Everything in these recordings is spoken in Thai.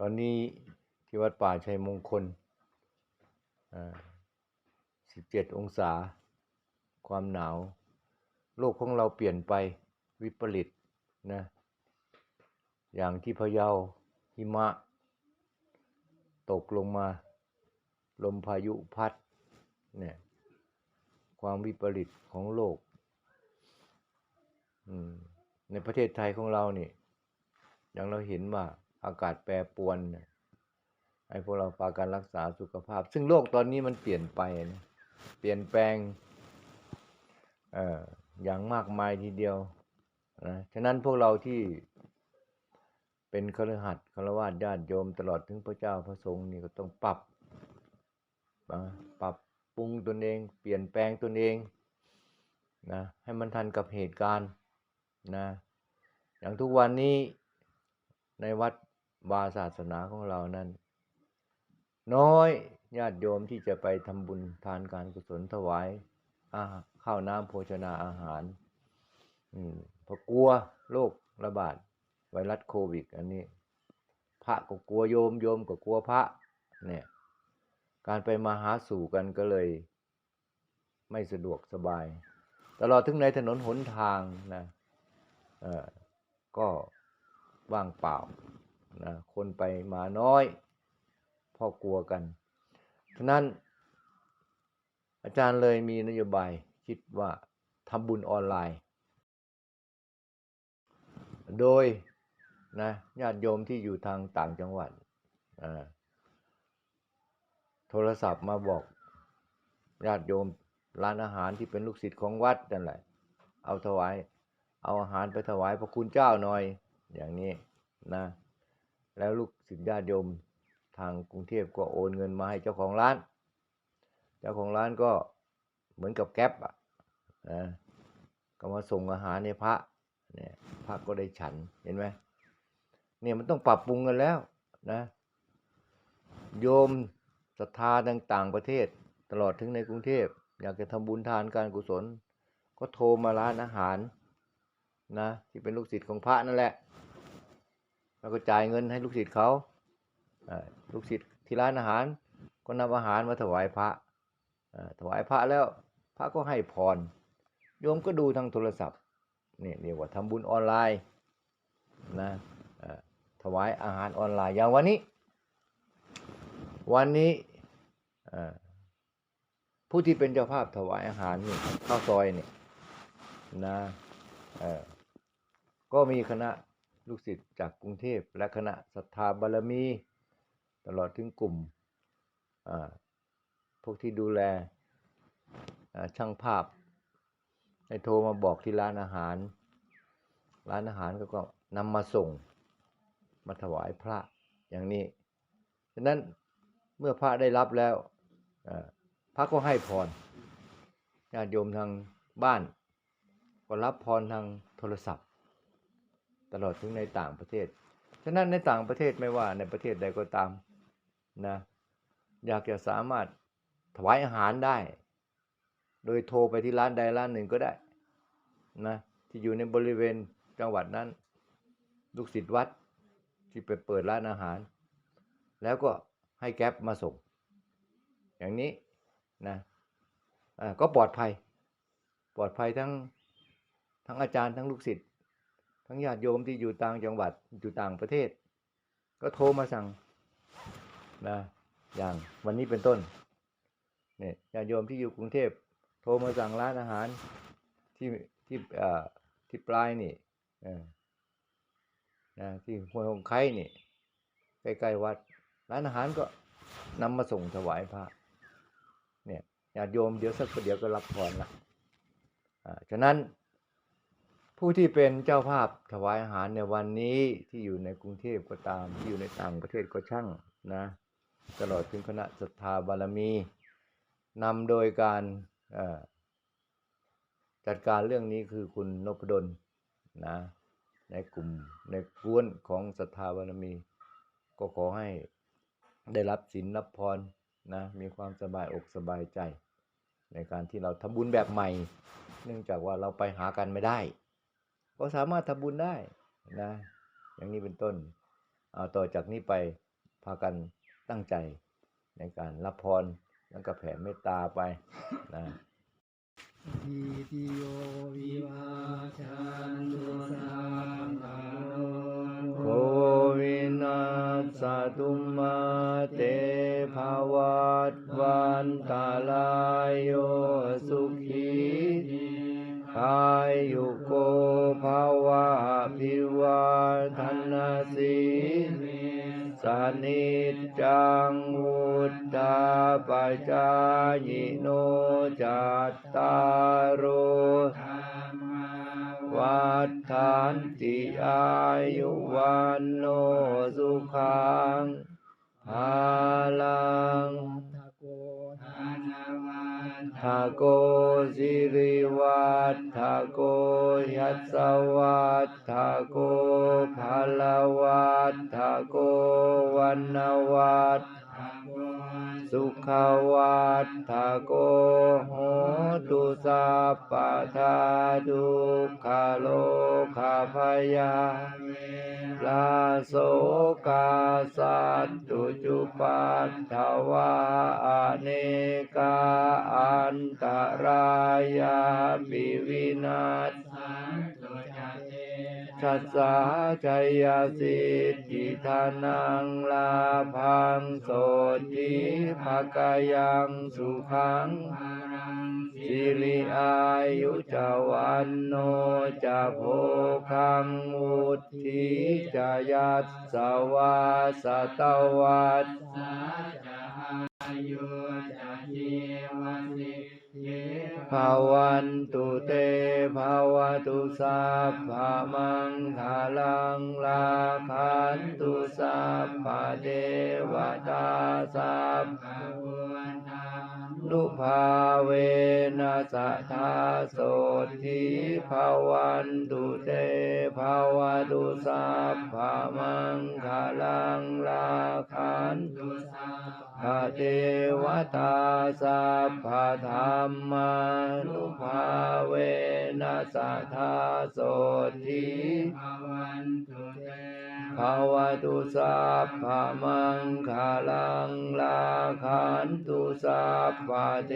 ตอนนี้ที่วัดป่าชัยมงคลสิบเจ็ดองศา ความหนาว โลกของเราเปลี่ยนไปวิปริตนะ อย่างที่พะเยาหิมะ ตกลงมา ลมพายุพัด เนี่ย ความวิปริตของโลก ในประเทศไทยของเรานี่อย่างเราเห็นว่า อากาศแปรปรวนให้พวกเราพาการรักษาสุขภาพ ซึ่งโลกตอนนี้มันเปลี่ยนไปนะเปลี่ยนแปลงเอ่ออย่างมากมายทีเดียวนะฉะนั้นพวกเราที่เป็นครหัสคารวะญาติโยมตลอดถึงพระเจ้าพระสงฆ์นี่ก็ต้องปรับปรับปรุงตนเอง เปลี่ยนแปลงตนเองนะให้มันทันกับเหตุการณ์นะอย่างทุกวันนี้ในวัด วาศาสนาของเรานั้น น้อยญาติโยมที่จะไปทำบุญทานการกุศลถวายข้าวน้ำโภชนาอาหารเพราะกลัวโรคระบาดไวรัสโควิด อันนี้ พระก็กลัวโยมโยมก็กลัวพระ เนี่ย การไปมาหาสู่กันก็เลย ไม่สะดวกสบาย ตลอดถึงในถนนหนทางนะเออก็ว่างเปล่า นะคนไปมาน้อยพ่อกลัวกันฉะนั้น อาจารย์เลยมีนโยบายคิดว่าทำบุญออนไลน์ โดยนะญาติโยมที่อยู่ทางต่างจังหวัด โทรศัพท์มาบอกญาติโยมร้านอาหารที่เป็นลูกศิษย์ของวัดนั่นแหละ เอาถวาย เอาอาหารไปถวายพระคุณเจ้าหน่อย อย่างนี้นะ แล้วลูกศิษย์ญาติโยมทางกรุงเทพก็โอนเงินมาให้เจ้าของร้าน เจ้าของร้านก็เหมือนกับแก๊ปอะนะก็มาส่งอาหารในพระเนี่ยพระก็ได้ฉันเห็นไหมเนี่ยมันต้องปรับปรุงกันแล้วนะโยมศรัทธาต่างประเทศ ตลอดถึงในกรุงเทพ อยากจะทำบุญทานการกุศล ก็โทรมาร้านอาหารนะที่เป็นลูกศิษย์ของพระนั่นแหละ แล้วก็จ่ายเงินให้ลูกศิษย์เขาลูกศิษย์ที่ร้านอาหาร ก็นำอาหารมาถวายพระถวายพระแล้วพระก็ให้พรโยมก็ดูทางโทรศัพท์นี่เรียกว่าทำบุญออนไลน์นะถวายอาหารออนไลน์อย่างวันนี้ วันนี้ผู้ที่เป็นเจ้าภาพถวายอาหารนี่ข้าวซอยนี่นะก็มีคณะ ลูกศิษย์จากกรุงเทพและคณะศรัทธาบารมี ตลอดถึงกลุ่มพวกที่ดูแลช่างภาพให้โทรมาบอกที่ร้านอาหาร ร้านอาหารก็ก็นำมาส่งมาถวายพระอย่างนี้ฉะนั้นเมื่อพระได้รับแล้วพระก็ให้พรญาติโยมทางบ้าน ก็รับพรทางโทรศัพท์ ตลอดถึงในต่างประเทศ ฉะนั้นในต่างประเทศไม่ว่าในประเทศใดก็ตามนะอยากจะสามารถถวายอาหารได้ โดยโทรไปที่ร้านใดร้านหนึ่งก็ได้นะที่อยู่ในบริเวณจังหวัดนั้น ลูกศิษย์วัดที่ไปเปิดร้านอาหาร แล้วก็ให้แก๊ปมาส่ง อย่างนี้นะก็ปลอดภัย ปลอดภัยทั้งทั้งอาจารย์ทั้งลูกศิษย์ ทั้งญาติโยมที่อยู่ต่างจังหวัดอยู่ต่างประเทศ ก็โทรมาสั่งนะอย่างวันนี้เป็นต้นเนี่ยญาติโยมที่อยู่กรุงเทพโทรมาสั่งร้านอาหารที่ที่อ่าที่ปลายนี่นะที่ห้วยหงไข่นี่ใกล้ๆวัด ร้านอาหารก็นำมาส่งถวายพระเนี่ยญาติโยมเดี๋ยวสักเดี๋ยวก็รับพรละอ่าฉะนั้น ผู้ที่เป็นเจ้าภาพถวายอาหารในวันนี้ที่อยู่ในกรุงเทพก็ตามที่อยู่ในต่างประเทศก็ช่างนะ ตลอดถึงคณะศรัทธาบารมีนำโดยการจัดการเรื่องนี้คือคุณนพดลนะในกลุ่มในกวนของศรัทธาบารมี ก็ขอให้ได้รับศีลรับพรนะมีความสบายอกสบายใจ ในการที่เราทำบุญแบบใหม่ เนื่องจากว่าเราไปหากันไม่ได้ ก็สามารถทำบุญได้นะ อย่างนี้เป็นต้นเอาต่อจากนี้ไปพากันตั้งใจในการรับพรแล้วก็แผ่เมตตาไปนะทีติโยวิวาชันตุสัพพะโลโควินาสตุมาเตภาวัตวันตาลายโยสุขีกาย สีสนิจจังวุตตาปัจจายโนจัตตารโรวัฏฐานติอายุวันโนสุขังภาลังทโกทานาวันทาโกสิริวัตทาโกยัสวัตทาโก ลวัตทาโกวันนวัตทะโกสุขวัตถาโกโหตุสัพพะทาทุขาโลกาพยาลาโสกาสัตตุจุปัตถวาอเนกาอันตรายาปิวินาศสันตุจัตเต ชัสสาชัยสิทธิธานังลาพังโสติภกายังสุขังสิริอายุจาวันโนจะโภคังมุตติจะยัสสวาสตวัสสาจา ภาวันตุเตภาวตุสัพพะมังคาลังลาคันตุสัพพะเทวตาสัพขบวนธรรมนุภาเวนัสทธาโสทิภาวันตุเตภาวตุสัพพะมังคาลังลาคันตุสั พพระเทวตาสัพพธรรมานุภาเวนัสทธาโสทิภาวันตุเตภาวตุสัพพมังคาลังลาคันตุสัพพเท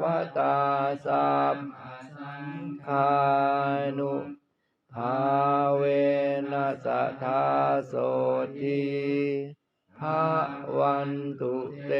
วตาสัพอาสังคานุภาเวนัสทธาโสทิ ภะวันตุเต